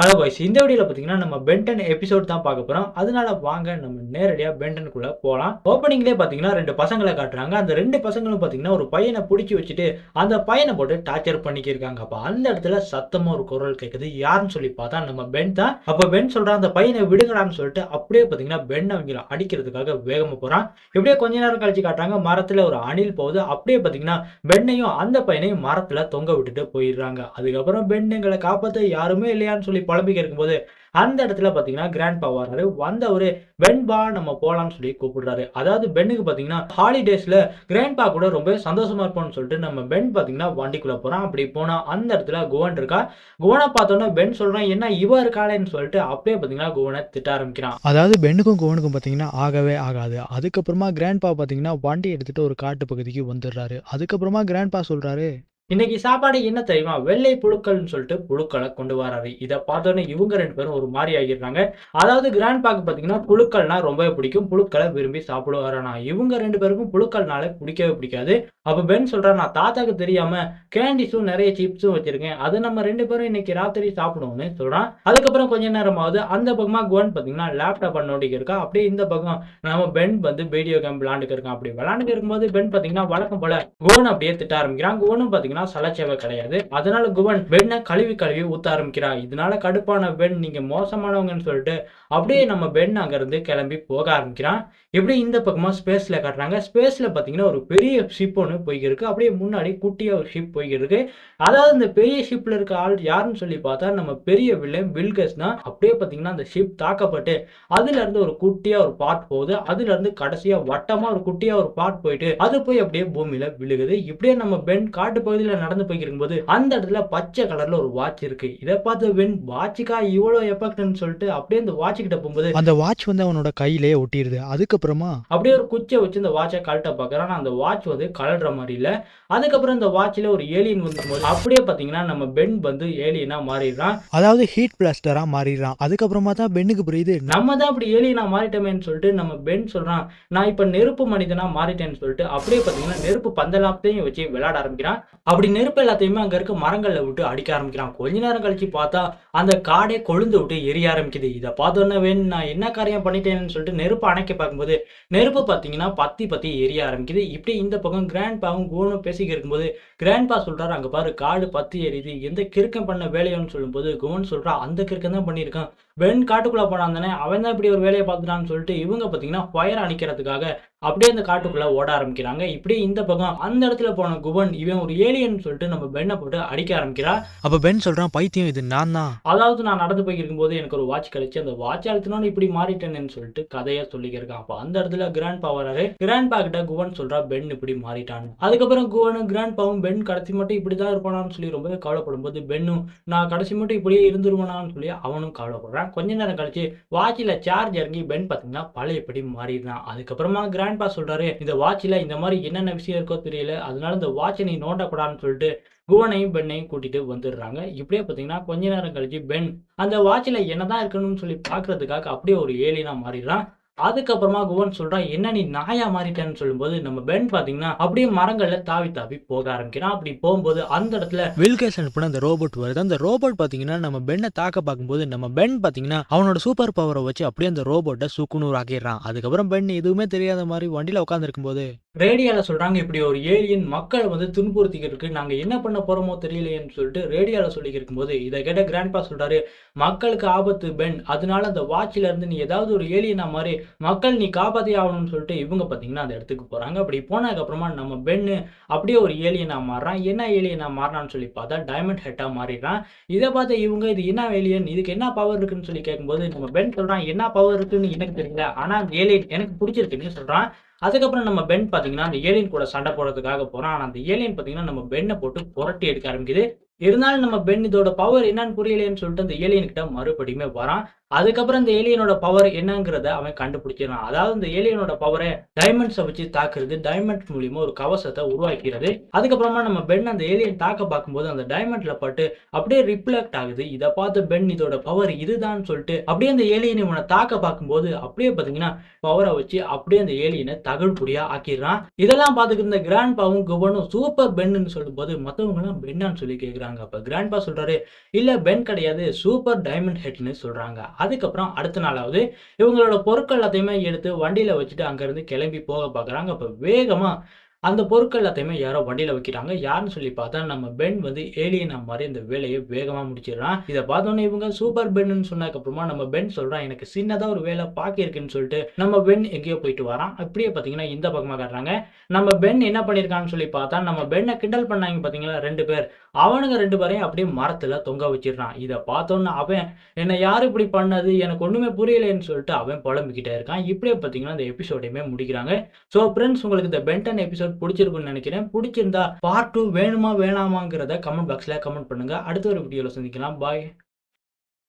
Hello boys இந்த வீடியோவில் பார்த்தீங்கன்னா நம்ம பென்டன் எபிசோட் தான் பார்க்க போகிறோம் அதனால வாங்க நம்ம நேரடியாக பென்டனுக்குள்ளே போகலாம் ஓப்பனிங்லேயே பார்த்தீங்கன்னா ரெண்டு பசங்களை காட்டுறாங்க. அந்த ரெண்டு பசங்களும் பார்த்தீங்கன்னா ஒரு பையனை பிடிச்சி வச்சுட்டு அந்த பையனை போட்டு டார்ச்சர் பண்ணிக்கிருக்காங்க அப்போ அந்த இடத்துல சத்தமாக ஒரு குரல் கேட்குது யாருன்னு சொல்லி பார்த்தா நம்ம பென் தான். அப்போ பென் சொல்கிறான் அந்த பையனை விடுங்கடான்னு சொல்லிட்டு அப்படியே பார்த்தீங்கன்னா பென் அவங்கள அடிக்கிறதுக்காக வேகமாக போகிறான் இப்படியே கொஞ்ச நேரம் கழிச்சு காட்டுறாங்க. மரத்தில் ஒரு அணில் போகுது. அப்படியே பார்த்தீங்கன்னா பெண்ணையும் அந்த பையனையும் மரத்தில் தொங்க விட்டுட்டு போயிடுறாங்க. அதுக்கப்புறம் பெண்ணுங்களை காப்பாற்ற யாருமே இல்லையான்னு சொல்லி புலம்பிக்க இருக்கும்போது அந்த இடத்துல பார்த்தீங்கன்னா கிராண்ட் பா வர்றாரு வந்தவர் வெண்பா நம்ம போகலான்னு சொல்லி கூப்பிடுறாரு. அதாவது பெண்ணுக்கு பார்த்தீங்கன்னா ஹாலிடேஸில் கிராண்ட் பா கூட ரொம்ப சந்தோஷமா இருப்போம்னு சொல்லிட்டு நம்ம பென் பார்த்தீங்கன்னா வண்டிக்குள்ளே போகிறான் அப்படி போனால் அந்த இடத்துல குவன் இருக்கா? குவனை பார்த்தோன்னா பென் சொல்கிறான் என்ன இவ இருக்காளேன்னு சொல்லிட்டு அப்படியே பார்த்தீங்கன்னா குவனை திட்ட ஆரம்பிக்கிறான். அதாவது பெண்ணுக்கும் கோவனுக்கும் பார்த்தீங்கன்னா ஆகவே ஆகாது. அதுக்கப்புறமா கிராண்ட்பா பார்த்தீங்கன்னா வண்டி எடுத்துகிட்டு ஒரு காட்டு பகுதிக்கு வந்துடுறாரு. அதுக்கப்புறமா கிராண்ட்பா சொல்கிறாரு இன்னைக்கு சாப்பாடு என்ன தெரியுமா? வெள்ளை புழுக்கள்னு சொல்லிட்டு புழுக்களை கொண்டு வராரு. இதை பார்த்தோன்னே இவங்க ரெண்டு பேரும் ஒரு மாதிரி ஆகிடுறாங்க. அதாவது கிராண்ட் பாக்கு பார்த்தீங்கன்னா புழுக்கள்னா ரொம்பவே பிடிக்கும். புழுக்களை விரும்பி சாப்பிடுவாரானா இவங்க ரெண்டு பேருக்கும் புழுக்கள்னால பிடிக்கவே பிடிக்காது. அப்போ பென் சொல்றா நான் தாத்தாக்கு தெரியாம கேண்டிஸும் நிறைய சிப்ஸும் வச்சிருக்கேன். அதை நம்ம ரெண்டு பேரும் இன்னைக்கு ராத்திரி சாப்பிடுவோம்னு சொல்றான். அதுக்கப்புறம் கொஞ்ச நேரமாவது அந்த பக்கமா குவன் பார்த்தீங்கன்னா லேப்டாப் நோண்டிக்கு இருக்கா. அப்படியே இந்த பக்கம் நம்ம பென் வந்து வீடியோ கேம் விளாண்டுக்கு இருக்கான். அப்படி விளாண்டுக்கு இருக்கும்போது பென் பார்த்தீங்கன்னா வழக்கம் போல குவன் அப்படியே திட்ட ஆரம்பிக்கிறான். குவனும் பார்த்தீங்கன்னா சலச்சேவை கிடையாது. அதனால குவன் பெண்ணை கழுவி கழுவி ஊத்த ஆரம்பிக்கிறா இதனால கடுப்பான பெண் நீங்க மோசமானவங்கன்னு சொல்லிட்டு அப்படியே நம்ம பெண் அங்கிருந்து கிளம்பி போக ஆரம்பிக்கிறான். இப்படி இந்த பக்கமா ஸ்பேஸ்ல காட்டுறாங்க? ஸ்பேஸ்ல பாத்தீங்கன்னா ஒரு பெரிய ஷிப் ஒன்று போய்கிருக்கு. அப்படியே முன்னாடி குட்டியா ஒரு ஷிப் போய்கிருக்கு. அதாவது இந்த பெரிய ஷிப்ல இருக்க ஆள் யாருன்னு சொல்லி பார்த்தா நம்ம பெரிய வில்லன் வில்கஸ் தான். அப்படியே பாத்தீங்கன்னா அந்த ஷிப் தாக்கப்பட்டு அதுல இருந்து ஒரு குட்டியா ஒரு பார்ட் போகுது. அதுல இருந்து கடைசியா வட்டமா ஒரு குட்டியா ஒரு பார்ட் போயிட்டு அது போய் அப்படியே பூமியில விழுகுது. இப்படியே நம்ம பெண் காட்டு பகுதியில நடந்து போய்க்கிருக்கும்போது அந்த இடத்துல பச்சை கலர்ல ஒரு வாட்ச் இருக்கு. இதை பார்த்து பென் வாட்சுக்கா இவ்வளவு எஃபெக்ட்னு சொல்லிட்டு அப்படியே இந்த வாட்ச் கிட்ட போகும்போது அந்த வாட்ச் வந்து அவனோட கையிலே ஒட்டிடுது அதுக்கப்புறமா? அப்படியே ஒரு குச்சை வச்சு இந்த வாட்சை கழட்ட பார்க்குறான். அந்த வாட்ச் வந்து கழற மாதிரி இல்லை. அதுக்கப்புறம் இந்த வாட்சில் ஒரு ஏலியன் வந்துருக்கும்போது அப்படியே பார்த்தீங்கன்னா நம்ம பென் வந்து ஏலியனா மாறிடுறான். அதாவது ஹீட் பிளாஸ்டரா மாறிடுறான். அதுக்கப்புறமா தான் பெண்ணுக்கு புரியுது. நம்ம தான் அப்படி ஏலியனா மாறிட்டோமேன்னு சொல்லிட்டு நம்ம பென் சொல்றான் நான் இப்போ நெருப்பு மனிதனா மாறிட்டேன்னு சொல்லிட்டு அப்படியே பார்த்தீங்கன்னா நெருப்பு பந்தலாத்தையும் வச்சு விளையாட ஆரம்பிக்கிறான். அப்படி நெருப்பு எல்லாத்தையுமே அங்கே இருக்க மரங்களில் விட்டு அடிக்க ஆரம்பிக்கிறான். கொஞ்ச நேரம் கழிச்சு பார்த்தா அந்த காடே கொழுந்து விட்டு எரிய ஆரம்பிக்குது. இதை பார்த்தோன்னே வேணும் நான் என்ன காரியம் பண்ணிட்டேன்னு சொல்லிட்டு நெருப்பு அணைக்க பார்க்கும்போது நெருப்பு பார்த்தீங்கன்னா பத்தி பத்தி எரிய ஆரம்பிக்குது. இப்படி இந்த பக்கம் கிராண்ட் பாவும் கூனும் பேசிக்க இருக்கும்போது கிராண்ட் பா சொல்றாரு அங்கே பாரு காடு பத்தி எரியுது. எந்த கிறுக்கம் பண்ண வேலையோன்னு சொல்லும்போது கோன் சொல்றா அந்த கிறுக்கம் தான் பண்ணியிருக்கான். வெண் காட்டுக்குள்ளே போனான் தானே அவன் தான் இப்படி ஒரு வேலையை பார்த்துட்டான்னு சொல்லிட்டு இவங்க பார்த்தீங்கன்னா ஃபயர் அணிக்கிறதுக்காக அப்படியே அந்த காட்டுக்குள்ள ஓட ஆரம்பிக்கிறாங்க. இப்படி இந்த பக்கம் அந்த இடத்துல போன குவன் இவன் ஒரு ஏலியன் சொல்லிட்டு நம்ம பெண்ணை போட்டு அடிக்க ஆரம்பிக்கிறா. அப்ப பென் சொல்றான் பைத்தியம் இது நான் தான். அதாவது நான் நடந்து போய் இருக்கும்போது எனக்கு ஒரு வாட்ச் கிடைச்சு அந்த வாட்ச் அழுத்தினோன்னு இப்படி மாறிட்டேன்னு சொல்லிட்டு கதையை சொல்லிக்கிருக்கான் அப்போ அந்த இடத்துல கிராண்ட் பா வராரு. கிராண்ட் பா கிட்ட குவன் சொல்றா பென் இப்படி மாறிட்டான்னு. அதுக்கப்புறம் குவனும் கிராண்ட் பாவும் பென் கடைசி மட்டும் இப்படி தான் இருப்பானான்னு சொல்லி ரொம்பவே கவலைப்படும் போது பென்னும் நான் கடைசி மட்டும் இப்படியே இருந்துருவானான்னு சொல்லி அவனும் கவலைப்படுறான். கொஞ்ச நேரம் கழிச்சு வாட்சில் சார்ஜ் இறங்கி பென் பார்த்தீங்கன்னா பழையபடி மாறிடுறான். அதுக்கப்புறமா கிராண்ட் பா சொல்றாரு இந்த வாட்சில் இந்த மாதிரி என்னென்ன விஷயம் இருக்கோ தெரியல அதனால இந்த வாட்சை நீ நோண்டக்கூடாதுன்னு சொல்லிட்டு குவனையும் பெண்ணையும் கூட்டிட்டு வந்துடுறாங்க. இப்படியே பார்த்தீங்கன்னா கொஞ்ச நேரம் கழிச்சு பென் அந்த வாட்சில் என்னதான் இருக்கணும்னு சொல்லி பார்க்கறதுக்காக அப்படியே ஒரு ஏலினா மாறிடுறான். அதுக்கப்புறமா குவன் சொல்றான் என்ன நீ நாயா மாறிட்டேன்னு சொல்லும்போது நம்ம பென் பாத்தீங்கன்னா அப்படியே மரங்கள்ல தாவி தாவி போக ஆரம்பிக்கிறான் அப்படி போகும்போது அந்த இடத்துல வில்கேஸ் அனுப்புன அந்த ரோபோட் வருது. அந்த ரோபோட் பாத்தீங்கன்னா நம்ம பெண்ணை தாக்க பார்க்கும்போது நம்ம பென் பாத்தீங்கன்னா அவனோட சூப்பர் பவரை வச்சு அப்படியே அந்த ரோபோட்டை சுக்குநூறு ஆக்கிடுறான். அதுக்கப்புறம் பென் எதுவுமே தெரியாத மாதிரி வண்டியில உட்காந்துருக்கும் போது ரேடியோல சொல்றாங்க இப்படி ஒரு ஏலியன் மக்களை வந்து துன்புறுத்திக்கிறதுக்கு நாங்க என்ன பண்ண போறோமோ தெரியலையேன்னு சொல்லிட்டு ரேடியோல சொல்லி இருக்கும்போது இதை கேட்ட கிராண்ட்பா சொல்றாரு மக்களுக்கு ஆபத்து பென் அதனால அந்த வாட்ச்ல இருந்து நீ ஏதாவது ஒரு ஏலியனா மாதிரி மக்கள் நீ காப்பாத்தி ஆகணும்னு சொல்லிட்டு இவங்க பாத்தீங்கன்னா அந்த இடத்துக்கு போறாங்க. அப்படி போனதுக்கு அப்புறமா நம்ம பென்னு அப்படியே ஒரு ஏலியனாக மாறுறான். என்ன ஏலியனாக மாறினான்னு சொல்லி பார்த்தா டைமண்ட் ஹெட்டா மாறிடுறான். இதை பார்த்து இவங்க இது என்ன ஏலியன் இதுக்கு என்ன பவர் இருக்குன்னு சொல்லி கேட்கும்போது நம்ம பென் சொல்றான் என்ன பவர் இருக்குன்னு எனக்கு தெரியல. ஆனா அந்த ஏலியன் எனக்கு பிடிச்சிருக்குன்னு சொல்றான். அதுக்கப்புறம் நம்ம பென் பார்த்தீங்கன்னா அந்த ஏலியன் கூட சண்டை போடுறதுக்காக போறான். ஆனால் அந்த ஏலியன் பார்த்தீங்கன்னா நம்ம பெண்ணை போட்டு புரட்டி எடுக்க ஆரம்பிக்குது. இருந்தாலும் நம்ம பென் இதோட பவர் என்னன்னு புரியலையேன்னு சொல்லிட்டு அந்த ஏலியன் கிட்ட மறுபடியுமே வரான். அதுக்கப்புறம் இந்த ஏலியனோட பவர் என்னங்கிறத அவன் கண்டுபிடிச்சிடறான். அதாவது இந்த ஏலியனோட பவரை டைமண்ட்ஸை வச்சு தாக்குறது டைமண்ட் மூலியமா ஒரு கவசத்தை உருவாக்கிறது. அதுக்கப்புறமா நம்ம பென் அந்த ஏலியன் தாக்க பார்க்கும்போது அந்த டைமண்ட்ல பட்டு அப்படியே ரிஃப்ளெக்ட் ஆகுது. இதை பார்த்து பென் இதோட பவர் இதுதான் சொல்லிட்டு அப்படியே அந்த ஏலியன் இவனை தாக்க பார்க்கும்போது அப்படியே பாத்தீங்கன்னா பவரை வச்சு அப்படியே அந்த ஏலியனை தகழ்புடியா ஆக்கிடுறான். இதெல்லாம் பார்த்துக்கிட்டு கிராண்ட் பாவும் குபனும் சூப்பர் பென்னு சொல்லும்போது மற்றவங்க எல்லாம் பென்னான்னு சொல்லி கேட்குறாங்க அப்ப கிராண்ட் பா சொல்றாரு இல்ல பென் கிடையாது சூப்பர் டைமண்ட் ஹெட்னு சொல்றாங்க. அதுக்கப்புறம் அடுத்த நாளாவது இவங்களோட பொருட்கள் எல்லாத்தையுமே எடுத்து வண்டியில் வச்சுட்டு அங்கேருந்து கிளம்பி போக பார்க்கறாங்க அப்போ வேகமாக அந்த பொருட்கள் எல்லாத்தையுமே யாரோ வண்டியில் வைக்கிறாங்க. யாருன்னு சொல்லி பார்த்தா நம்ம பென் வந்து ஏலியனா மாதிரி இந்த வேலையை வேகமாக முடிச்சிடுறான். இதை பார்த்தோன்னே இவங்க சூப்பர் பென்னு சொன்னதுக்கப்புறமா நம்ம பென் சொல்கிறான் எனக்கு சின்னதாக ஒரு வேலை பாக்கி இருக்குன்னு சொல்லிட்டு நம்ம பென் எங்கேயோ போயிட்டு வரான். அப்படியே பார்த்தீங்கன்னா இந்த பக்கமாக காட்டுறாங்க. நம்ம பென் என்ன பண்ணியிருக்கான்னு சொல்லி பார்த்தா நம்ம பென்னை கிண்டல் பண்ணாங்க பார்த்தீங்களா? ரெண்டு பேர். அவனுங்க ரெண்டு பேரையும் அப்படியே மரத்துல தொங்க வச்சிடுறான். இதை பார்த்தோன்னா அவன் என்னை யார் இப்படி பண்ணது? எனக்கு ஒண்ணுமே புரியலைன்னு சொல்லிட்டு அவன் புலம்பிக்கிட்டே இருக்கான். இப்படியே பார்த்தீங்கன்னா இந்த எபிசோடையுமே முடிக்கிறாங்க. ஸோ ஃப்ரெண்ட்ஸ் உங்களுக்கு இந்த பென்டன் எபிசோட் பிடிச்சிருக்குன்னு நினைக்கிறேன். பிடிச்சிருந்தா பார்ட் டூ வேணுமா வேணாமாங்கிறத கமெண்ட் பாக்ஸில் கமெண்ட் பண்ணுங்க. அடுத்த ஒரு வீடியோவில் சந்திக்கலாம். பாய்